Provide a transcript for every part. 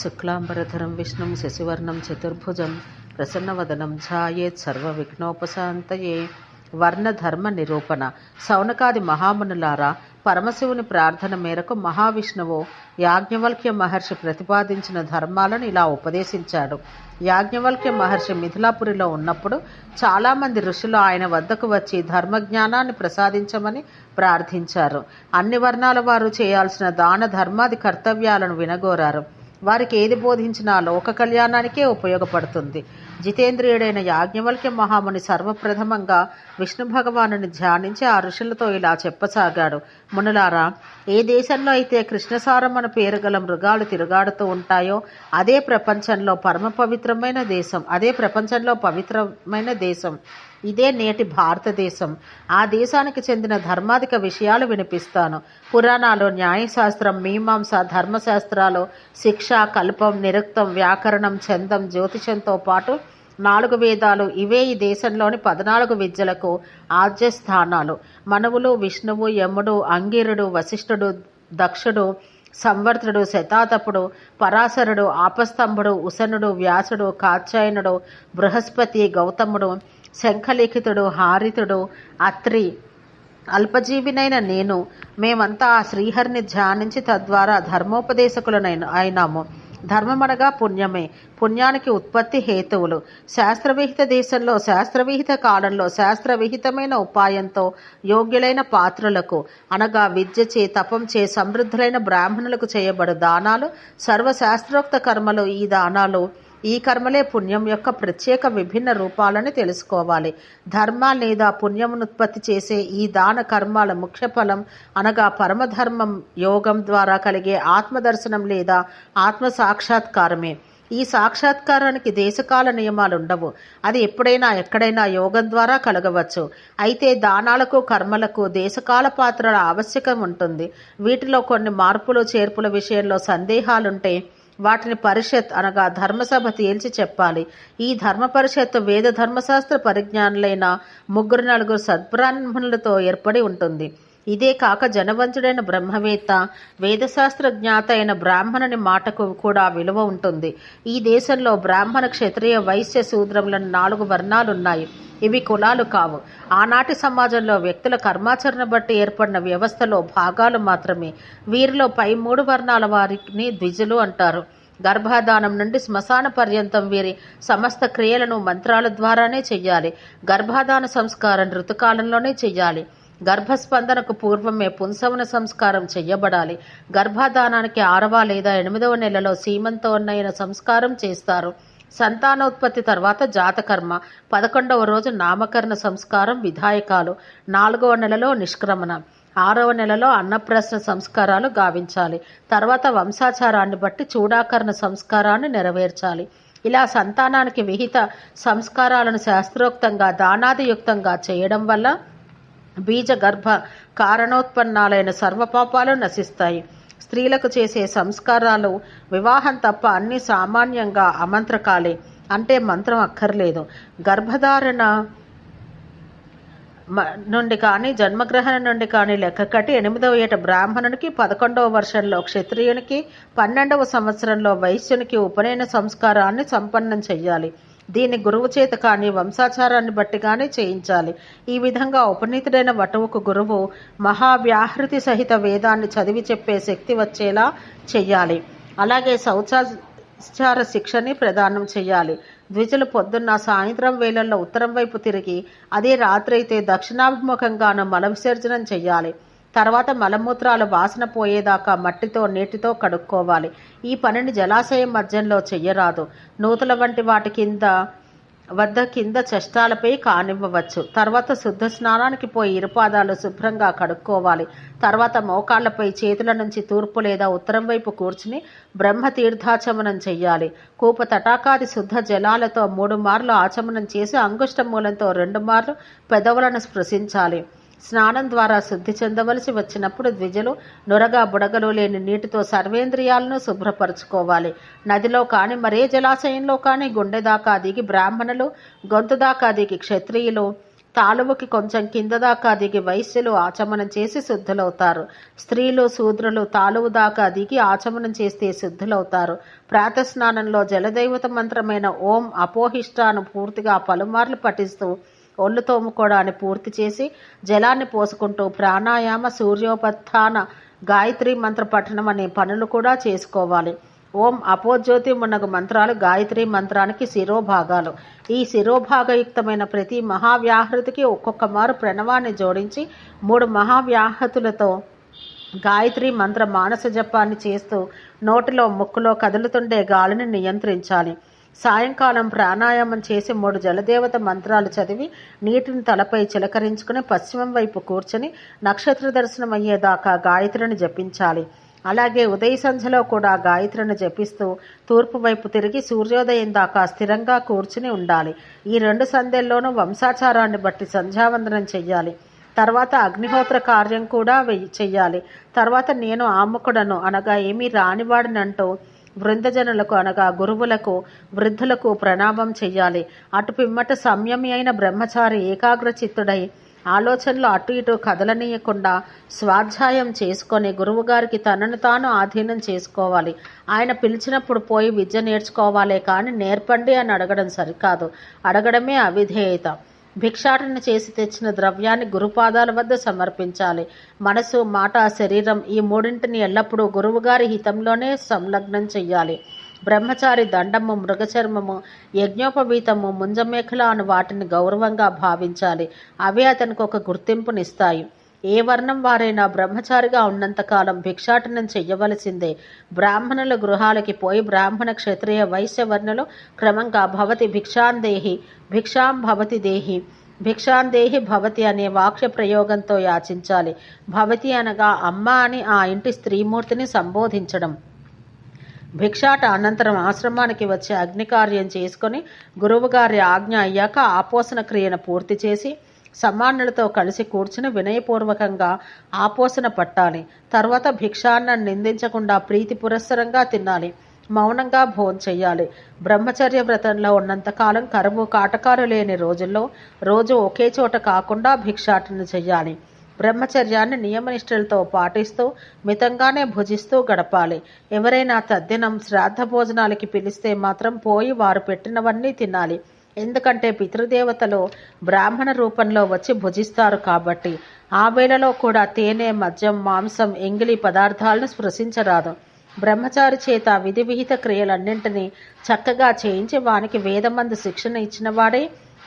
శుక్లాంబరధరం విష్ణుం శశివర్ణం చతుర్భుజం ప్రసన్నవదనం ఛాయేత్ సర్వవిఘ్నోపశాంతయే వర్ణధర్మ నిరూపణ. సౌనకాది మహామునులారా పరమశివుని ప్రార్థన మేరకు మహావిష్ణువు యాజ్ఞవల్క్య మహర్షి ప్రతిపాదించిన ధర్మాలను ఇలా ఉపదేశించాడు. యాజ్ఞవల్క్య మహర్షి మిథిలాపురిలో ఉన్నప్పుడు చాలామంది ఋషులు ఆయన వద్దకు వచ్చి ధర్మజ్ఞానాన్ని ప్రసాదించమని ప్రార్థించారు. అన్ని వర్ణాల వారు చేయాల్సిన దాన ధర్మాది కర్తవ్యాలను వినగోరారు. వారికి ఏది బోధించినా లోక కళ్యాణానికే ఉపయోగపడుతుంది. జితేంద్రియుడైన యాజ్ఞవల్క్య మహాముని సర్వప్రథమంగా విష్ణు భగవానుని ధ్యానించి ఆ ఋషులతో ఇలా చెప్పసాగాడు. మునులారా ఏ దేశంలో అయితే కృష్ణసారం అన్న పేరు గల మృగాలు తిరుగాడుతూ ఉంటాయో అదే ప్రపంచంలో పరమ పవిత్రమైన దేశం అదే ప్రపంచంలో పవిత్రమైన దేశం. ఇదే నేటి భారతదేశం. ఆ దేశానికి చెందిన ధర్మాధిక విషయాలు వినిపిస్తాను. పురాణాలు న్యాయశాస్త్రం మీమాంస ధర్మశాస్త్రాలు శిక్ష కల్పం నిరుక్తం వ్యాకరణం చందం జ్యోతిషంతో పాటు నాలుగు వేదాలు ఇవే ఈ దేశంలోని పద్నాలుగు విద్యలకు ఆద్యస్థానాలు స్థానాలు. విష్ణువు యముడు అంగిరుడు వశిష్ఠుడు దక్షుడు సంవర్తుడు శతాతపుడు పరాశరుడు ఆపస్తంభుడు ఉసనుడు వ్యాసుడు కాత్యాయనుడు బృహస్పతి గౌతముడు శంఖలిఖితుడు హారితుడు అత్రి. అల్పజీవినైన నేను మేమంతా ఆ శ్రీహరిని ధ్యానించి తద్వారా ధర్మోపదేశకులనైన అయినాము. ధర్మమనగా పుణ్యమే. పుణ్యానికి ఉత్పత్తి హేతువులు. శాస్త్రవిహిత దేశంలో శాస్త్రవిహిత కాలంలో శాస్త్రవిహితమైన ఉపాయంతో యోగ్యులైన పాత్రులకు అనగా విద్యచే తపంచే సమృద్ధులైన బ్రాహ్మణులకు చేయబడు దానాలు సర్వశాస్త్రోక్త కర్మలు ఈ దానాలు ఈ కర్మలే పుణ్యం యొక్క ప్రత్యేక విభిన్న రూపాలని తెలుసుకోవాలి. ధర్మ లేదా పుణ్యమును ఉత్పత్తి చేసే ఈ దాన కర్మాల ముఖ్య ఫలం అనగా పరమధర్మం యోగం ద్వారా కలిగే ఆత్మదర్శనం లేదా ఆత్మ సాక్షాత్కారమే ఈ సాక్షాత్కారానికి దేశకాల నియమాలు ఉండవు అది ఎప్పుడైనా ఎక్కడైనా యోగం ద్వారా కలగవచ్చు. అయితే దానాలకు కర్మలకు దేశకాల పాత్రల ఆవశ్యకం ఉంటుంది. వీటిలో కొన్ని మార్పులు చేర్పుల విషయంలో సందేహాలుంటే వాటిని పరిషత్ అనగా ధర్మసభ తేల్చి చెప్పాలి. ఈ ధర్మ పరిషత్ వేద ధర్మశాస్త్ర పరిజ్ఞానులైన ముగ్గురు నలుగురు సద్బ్రాహ్మణులతో ఏర్పడి ఉంటుంది. ఇదే కాక జనవంతుడైన బ్రహ్మవేత్త వేదశాస్త్ర జ్ఞాత అయిన బ్రాహ్మణుని మాటకు కూడా విలువ ఉంటుంది. ఈ దేశంలో బ్రాహ్మణ క్షత్రియ వైశ్య శూద్రములను నాలుగు వర్ణాలున్నాయి. ఇవి కులాలు కావు. ఆనాటి సమాజంలో వ్యక్తుల కర్మాచరణ బట్టి ఏర్పడిన వ్యవస్థలో భాగాలు మాత్రమే. వీరిలో పై మూడు వర్ణాల వారిని ద్విజులు అంటారు. గర్భాధానం నుండి శ్మశాన పర్యంతం వీరి సమస్త క్రియలను మంత్రాల ద్వారానే చెయ్యాలి. గర్భాధాన సంస్కారం ఋతుకాలంలోనే చెయ్యాలి. గర్భస్పందనకు పూర్వమే పుంసవన సంస్కారం చెయ్యబడాలి. గర్భాధానానికి ఆరవ లేదా ఎనిమిదవ నెలలో సీమంతోన్నైన సంస్కారం చేస్తారు. సంతానోత్పత్తి తర్వాత జాతకర్మ. పదకొండవ రోజు నామకరణ సంస్కారం విధాయకాలు. నాలుగవ నెలలో నిష్క్రమణ. ఆరవ నెలలో అన్నప్రశ్న సంస్కారాలు గావించాలి. తర్వాత వంశాచారాన్ని బట్టి చూడాకరణ సంస్కారాన్ని నెరవేర్చాలి. ఇలా సంతానానికి విహిత సంస్కారాలను శాస్త్రోక్తంగా దానాదియుక్తంగా చేయడం వల్ల బీజ గర్భ కారణోత్పన్నాలైన సర్వపాపాలు నశిస్తాయి. స్త్రీలకు చేసే సంస్కారాలు వివాహం తప్ప అన్ని సామాన్యంగా అమంత్రకాలే. అంటే మంత్రం అక్కర్లేదు. గర్భధారణ నుండి కానీ జన్మగ్రహణ నుండి కానీ లెక్క కట్టి ఎనిమిదవ ఏట బ్రాహ్మణునికి పదకొండవ వర్షంలో క్షత్రియునికి పన్నెండవ సంవత్సరంలో వైశ్యునికి ఉపనయన సంస్కారాన్ని సంపన్నం చెయ్యాలి. దీన్ని గురువు చేత కానీ వంశాచారాన్ని బట్టి కానీ చేయించాలి. ఈ విధంగా ఉపనీతుడైన వటువుకు గురువు మహావ్యాహృతి సహిత వేదాన్ని చదివి చెప్పే శక్తి వచ్చేలా చెయ్యాలి. అలాగే శౌచాచార శిక్షని ప్రదానం చెయ్యాలి. ద్విజులు పొద్దున్న సాయంత్రం వేళల్లో ఉత్తరం వైపు తిరిగి అదే రాత్రి అయితే దక్షిణాభిముఖంగాను మల విసర్జనం చెయ్యాలి. తర్వాత మలమూత్రాలు వాసన పోయేదాకా మట్టితో నీటితో కడుక్కోవాలి. ఈ పనిని జలాశయం మధ్యంలో చెయ్యరాదు. నూతుల వంటి వాటి కింద వద్ద కింద చష్టాలపై కానివ్వవచ్చు. తర్వాత శుద్ధ స్నానానికి పోయి ఇరుపాదాలు శుభ్రంగా కడుక్కోవాలి. తర్వాత మోకాళ్ళపై చేతుల నుంచి తూర్పు లేదా ఉత్తరం వైపు కూర్చుని బ్రహ్మ తీర్థాచమనం చెయ్యాలి. కూప తటాకాది శుద్ధ జలాలతో మూడు మార్లు ఆచమనం చేసి అంగుష్ట మూలంతో రెండు మార్లు పెదవులను స్పృశించాలి. స్నానం ద్వారా శుద్ధి చెందవలసి వచ్చినప్పుడు ద్విజలు నొరగా బుడగలు లేని నీటితో సర్వేంద్రియాలను శుభ్రపరచుకోవాలి. నదిలో కానీ మరే జలాశయంలో కానీ గుండె దాకా దిగి బ్రాహ్మణులు గొంతు దాకా దిగి క్షత్రియులు తాలువకి కొంచెం కింద దాకా దిగి వైశ్యులు ఆచమనం చేసి శుద్ధులవుతారు. స్త్రీలు శూద్రులు తాలువు దాకా దిగి ఆచమనం చేస్తే శుద్ధులవుతారు. ప్రాతస్నానంలో జలదైవత మంత్రమైన ఓం అపోహిష్టాను పూర్తిగా పలుమార్లు పఠిస్తూ ఒళ్ళు తోముకోవడాన్ని పూర్తి చేసి జలాన్ని పోసుకుంటూ ప్రాణాయామ సూర్యోపత్థాన గాయత్రి మంత్ర పఠనం అనే పనులు కూడా చేసుకోవాలి. ఓం అపోజ్యోతి మున్నగు మంత్రాలు గాయత్రి మంత్రానికి శిరోభాగాలు. ఈ శిరోభాగయుక్తమైన ప్రతి మహావ్యాహృతికి ఒక్కొక్క మారు ప్రణవాన్ని జోడించి మూడు మహావ్యాహతులతో గాయత్రి మంత్ర మానస జపాన్ని చేస్తూ నోటిలో ముక్కులో కదులుతుండే గాలిని నియంత్రించాలి. సాయంకాలం ప్రాణాయామం చేసి మూడు జలదేవత మంత్రాలు చదివి నీటిని తలపై చిలకరించుకుని పశ్చిమం వైపు కూర్చుని నక్షత్ర దర్శనం అయ్యేదాకా గాయత్రిని జపించాలి. అలాగే ఉదయ సంధ్యలో కూడా గాయత్రిని జపిస్తూ తూర్పు వైపు తిరిగి సూర్యోదయం దాకా స్థిరంగా కూర్చుని ఉండాలి. ఈ రెండు సంధ్యల్లోనూ వంశాచారాన్ని బట్టి సంధ్యావందనం చెయ్యాలి. తర్వాత అగ్నిహోత్ర కార్యం కూడా వెయ్యి చెయ్యాలి. తర్వాత నేను ఆముకుడను అనగా ఏమీ రానివాడినంటూ వృందజనులకు అనగా గురువులకు వృద్ధులకు ప్రణామం చెయ్యాలి. అటు పిమ్మట సంయమి అయిన బ్రహ్మచారి ఏకాగ్ర చిత్తుడై ఆలోచనలు అటు ఇటు కదలనీయకుండా స్వాధ్యాయం చేసుకొని గురువుగారికి తనను తాను ఆధీనం చేసుకోవాలి. ఆయన పిలిచినప్పుడు పోయి విద్య నేర్చుకోవాలే కానీ నేర్పండి అని అడగడం సరికాదు. అడగడమే అవిధేయత. భిక్షాటన చేసి తెచ్చిన ద్రవ్యాన్ని గురుపాదాల వద్ద సమర్పించాలి. మనసు మాట శరీరం ఈ మూడింటిని ఎల్లప్పుడూ గురువుగారి హితంలోనే సంలగ్నం చెయ్యాలి. బ్రహ్మచారి దండము మృగచర్మము యజ్ఞోపవీతము ముంజమేఖల అను వాటిని గౌరవంగా భావించాలి. అవే అతనికి ఒక గుర్తింపునిస్తాయి. ఏ వర్ణం వారైనా బ్రహ్మచారిగా ఉన్నంతకాలం భిక్షాటనం చెయ్యవలసిందే. బ్రాహ్మణుల గృహాలకి పోయి బ్రాహ్మణ క్షత్రియ వైశ్య వర్ణులు క్రమంగా భవతి భిక్షాందేహి భిక్షాం భవతి దేహి భిక్షాందేహి భవతి అనే వాక్య ప్రయోగంతో యాచించాలి. భవతి అనగా అమ్మ అని ఆ ఇంటి స్త్రీమూర్తిని సంబోధించడం. భిక్షాట అనంతరం ఆశ్రమానికి వచ్చి అగ్నికార్యం చేసుకొని గురువుగారి ఆజ్ఞ అయ్యాక ఆపోసన క్రియను పూర్తి చేసి సమానులతో కలిసి కూర్చుని వినయపూర్వకంగా ఆపోసన పట్టాలి. తర్వాత భిక్షాన్న నిందించకుండా ప్రీతి పురస్సరంగా తినాలి. మౌనంగా భోజనం బ్రహ్మచర్య వ్రతంలో ఉన్నంతకాలం కరువు కాటకాలు లేని రోజుల్లో రోజు ఒకే చోట కాకుండా భిక్షాటన చెయ్యాలి. బ్రహ్మచర్యాన్ని నియమనిష్టలతో పాటిస్తూ మితంగానే భుజిస్తూ గడపాలి. ఎవరైనా తద్దినం శ్రాద్ధ భోజనాలకి పిలిస్తే మాత్రం పోయి వారు పెట్టినవన్నీ తినాలి. ఎందుకంటే పితృదేవతలు బ్రాహ్మణ రూపంలో వచ్చి భుజిస్తారు కాబట్టి ఆ వేళలో కూడా తేనె మద్యం మాంసం ఎంగిలి పదార్థాలను స్పృశించరాదు. బ్రహ్మచారి చేత విధి విహిత క్రియలన్నింటినీ చక్కగా చేయించి వానికి వేదమందు శిక్షణ ఇచ్చిన వాడే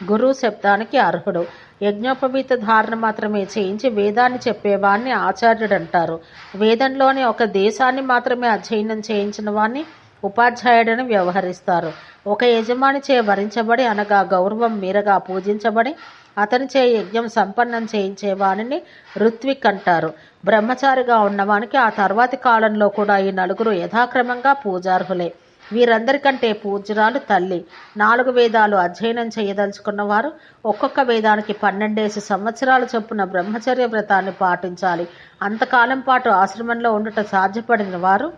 గురువు శబ్దానికి అర్హుడు. యజ్ఞోపవీత ధారణ మాత్రమే చేయించి వేదాన్ని చెప్పేవాణ్ణి ఆచార్యుడు అంటారు వేదంలోని ఒక దేశాన్ని మాత్రమే అధ్యయనం చేయించిన వాణ్ణి ఉపాధ్యాయుడని వ్యవహరిస్తారు. ఒక యజమానిచే వరించబడి అనగా గౌరవం మీరగా పూజించబడి అతనిచే యజ్ఞం సంపన్నం చేయించే వానిని ఋత్విక్ అంటారు. బ్రహ్మచారిగా ఉన్నవానికి ఆ తర్వాతి కాలంలో కూడా ఈ నలుగురు యథాక్రమంగా పూజార్హులే. వీరందరికంటే పూజ్యురాలు తల్లి. నాలుగు వేదాలు అధ్యయనం చేయదలుచుకున్న వారు ఒక్కొక్క వేదానికి పన్నెండేసి సంవత్సరాల చొప్పున బ్రహ్మచర్య వ్రతాన్ని పాటించాలి. అంతకాలం పాటు ఆశ్రమంలో ఉండుట సాధ్యపడిన వారు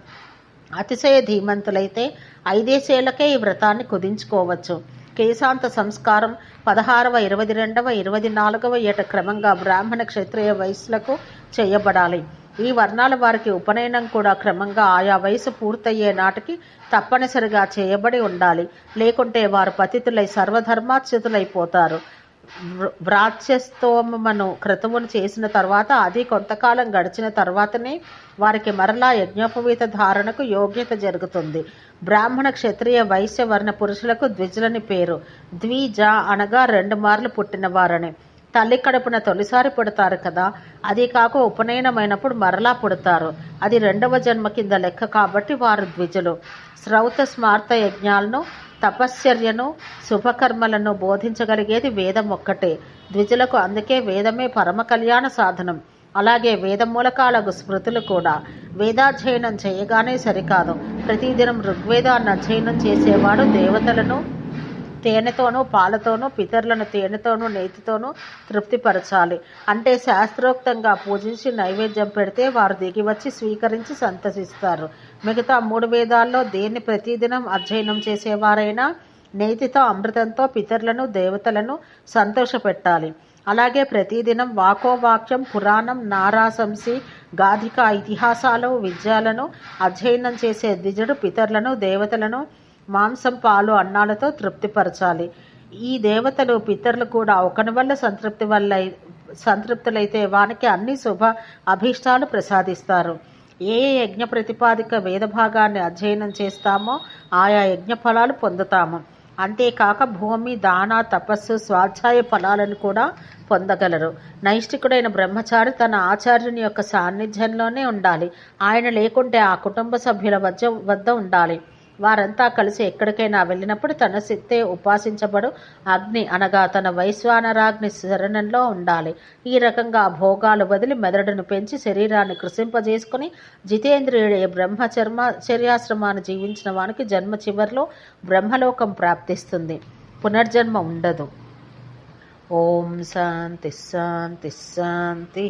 అతిశయ ధీమంతులైతే ఐదేసేళ్ళకే ఈ వ్రతాన్ని కుదించుకోవచ్చు. కేశాంత సంస్కారం పదహారవ ఇరవై రెండవ ఇరవై నాలుగవ ఏట క్రమంగా బ్రాహ్మణ క్షత్రియ వయసులకు చేయబడాలి. ఈ వర్ణాల వారికి ఉపనయనం కూడా క్రమంగా ఆయా వయసు పూర్తయ్యే నాటికి తప్పనిసరిగా చేయబడి ఉండాలి. లేకుంటే వారు పతితులై సర్వధర్మాచ్యుతులైపోతారు. వ్రాత్యస్తోమను క్రతువును చేసిన తర్వాత అది కొంతకాలం గడిచిన తర్వాతనే వారికి మరలా యజ్ఞోపవీత ధారణకు యోగ్యత జరుగుతుంది. బ్రాహ్మణ క్షత్రియ వైశ్య వర్ణ పురుషులకు ద్విజులని పేరు. ద్విజ అనగా రెండు మార్లు పుట్టిన వారని. తల్లి కడుపున తొలిసారి పుడతారు కదా అది కాక ఉపనయనమైనప్పుడు మరలా పుడతారు. అది రెండవ జన్మ కింద లెక్క కాబట్టి వారు ద్విజులు. శ్రౌత స్మార్త యజ్ఞాలను తపశ్చర్యను శుభకర్మలను బోధించగలిగేది వేదం ఒక్కటే. ద్విజులకు అందుకే వేదమే పరమ కళ్యాణ సాధనం. అలాగే వేద మూలకాలకు స్మృతులు కూడా. వేదాధ్యయనం చేయగానే సరికాదు. ప్రతిదినం ఋగ్వేదాన్ని అధ్యయనం చేసేవాడు దేవతలను తేనెతోనూ పాలతోనూ పితరులను తేనెతోనూ నేతితోనూ తృప్తిపరచాలి. అంటే శాస్త్రోక్తంగా పూజించి నైవేద్యం పెడితే వారు దిగి వచ్చి స్వీకరించి సంతసిస్తారు. మిగతా మూడు వేదాల్లో దేన్ని ప్రతిదినం అధ్యయనం చేసేవారైనా నేతితో అమృతంతో పితరులను దేవతలను సంతోషపెట్టాలి. అలాగే ప్రతిదినం వాకో వాక్యం పురాణం నారాశంసి గాధిక ఇతిహాసాలు విద్యాలను అధ్యయనం చేసే ద్విజుడు పితరులను దేవతలను మాంసం పాలు అన్నాలతో తృప్తిపరచాలి. ఈ దేవతలు పితరులు కూడా ఒకని వల్ల సంతృప్తి వల్ల సంతృప్తులైతే వానికి అన్ని శుభ అభీష్టాలు ప్రసాదిస్తారు. ఏ ఏ యజ్ఞ ప్రతిపాదిక వేద భాగాన్ని అధ్యయనం చేస్తామో ఆయా యజ్ఞ ఫలాలు పొందుతాము. అంతేకాక భూమి దాన తపస్సు స్వాధ్యాయ ఫలాలను కూడా పొందగలరు. నైష్టికుడైన బ్రహ్మచారి తన ఆచార్యుని యొక్క సాన్నిధ్యంలోనే ఉండాలి. ఆయన లేకుంటే ఆ కుటుంబ సభ్యుల వద్ద వద్ద ఉండాలి. వారంతా కలిసి ఎక్కడికైనా వెళ్ళినప్పుడు తన సిత్తే ఉపాసించబడు. అగ్ని అనగా తన వైశ్వానరాగ్ని శరణంలో ఉండాలి. ఈ రకంగా భోగాలు వదిలి మెదడును పెంచి శరీరాన్ని కృషింపజేసుకుని జితేంద్రియుడే బ్రహ్మచర్మ చర్యాశ్రమాన్ని జీవించిన వానికి జన్మ చివరిలో బ్రహ్మలోకం ప్రాప్తిస్తుంది. పునర్జన్మ ఉండదు. ఓం శాంతి శాంతి శాంతి.